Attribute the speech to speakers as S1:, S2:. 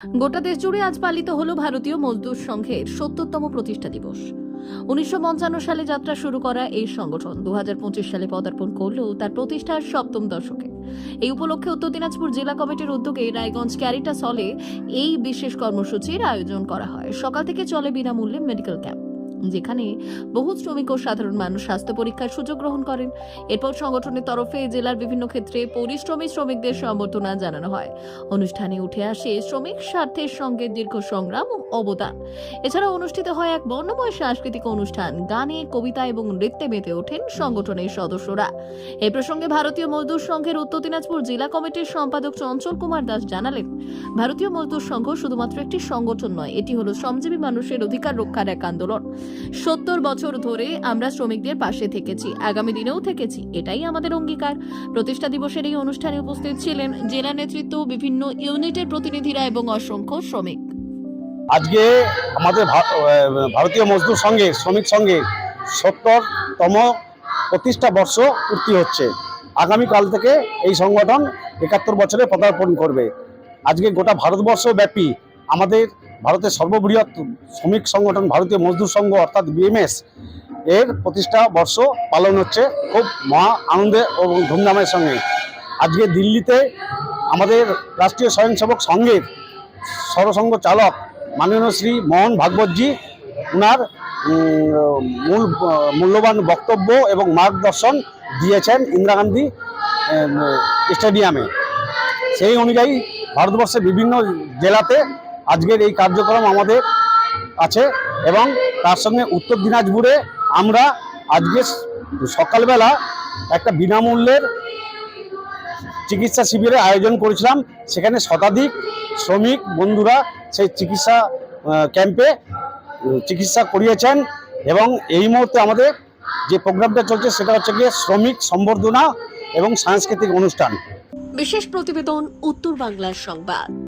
S1: গোটা দেশ জুড়ে আজ পালিত হলো ভারতীয় মজদুর সংঘের সত্তরতম প্রতিষ্ঠা দিবস। উনিশশো পঞ্চান্ন সালে যাত্রা শুরু করা এই সংগঠন দু হাজার পঁচিশ সালে পদার্পণ করলেও তার প্রতিষ্ঠার সপ্তম দশকে। এই উপলক্ষে উত্তর দিনাজপুর জেলা কমিটির উদ্যোগে রায়গঞ্জ ক্যারিটাস হলে এই বিশেষ কর্মসূচির আয়োজন করা হয়। সকাল থেকে চলে বিনামূল্যে মেডিকেল ক্যাম্প। যেখানে বহু শ্রমিক ও সাধারণ মানুষ স্বাস্থ্য পরীক্ষার সুযোগ গ্রহণ করেন। এরপর সংগঠনের তরফে জেলার বিভিন্ন ক্ষেত্রে পরিশ্রমী শ্রমিকদের সম্বর্ধনা জানানো হয়। অনুষ্ঠানে উঠে আসে শ্রমিক স্বার্থের সঙ্গে দীর্ঘ সংগ্রাম ও অবদান। এছাড়া অনুষ্ঠিত হয় এক বর্ণময় সাংস্কৃতিক অনুষ্ঠান। গানে, কবিতা এবং নৃত্যে মেতে ওঠেন সংগঠনের সদস্যরা। এ প্রসঙ্গে ভারতীয় মজদুর সংঘের উত্তর দিনাজপুর জেলা কমিটির সম্পাদক চঞ্চল কুমার দাস জানালেন, ভারতীয় মজদুর সংঘ শুধুমাত্র একটি সংগঠন নয়, এটি হলো শ্রমজীবী মানুষের অধিকার রক্ষার এক আন্দোলন। সত্তর বছর ধরে আমরা শ্রমিকদের পাশে থেকেছি, আগামী দিনেও থেকেছি, এটাই আমাদের অঙ্গীকার। প্রতিষ্ঠা দিবসের এই অনুষ্ঠানে উপস্থিত ছিলেন জেলা নেতৃত্ব বিভিন্ন ইউনিটের প্রতিনিধিরা এবং অসংখ্য শ্রমিক।
S2: আজকে আমাদের ভারতীয় মজদুর সঙ্গে, শ্রমিক সঙ্গে সত্তরতম প্রতিষ্ঠা বর্ষ পূর্তি হচ্ছে। আগামীকাল থেকে এই সংগঠন একাত্তর বছরে পদার্পণ করবে। আজকে গোটা ভারতবর্ষ ব্যাপী আমাদের ভারতের সর্ববৃহৎ শ্রমিক সংগঠন ভারতীয় মজদুর সংঘ অর্থাৎ বিএমএস এর প্রতিষ্ঠা বর্ষ পালন হচ্ছে খুব মহা আনন্দে এবং ধুমধামের সঙ্গে। আজকে দিল্লিতে আমাদের রাষ্ট্রীয় স্বয়ংসেবক সংঘের সরসংঘ চালক মাননীয় শ্রী মোহন ভাগবতজি উম, মূল মূল্যবান বক্তব্য এবং মার্গদর্শন দিয়েছেন ইন্দিরা গান্ধী স্টেডিয়ামে। সেই অনুযায়ী ভারতবর্ষের বিভিন্ন জেলাতে আজকের এই কার্যক্রম আমাদের আছে এবং তার সঙ্গে উত্তর দিনাজপুরে আমরা আজকে সকালবেলা একটা বিনামূল্যের চিকিৎসা শিবিরের আয়োজন করেছিলাম। সেখানে শতাধিক শ্রমিক বন্ধুরা সেই চিকিৎসা ক্যাম্পে চিকিৎসা করিয়েছেন এবং এই মুহূর্তে আমাদের যে প্রোগ্রামটা চলছে সেটা হচ্ছে গিয়ে শ্রমিক সম্বর্ধনা এবং সাংস্কৃতিক অনুষ্ঠান।
S1: বিশেষ প্রতিবেদন উত্তর বাংলার সংবাদ।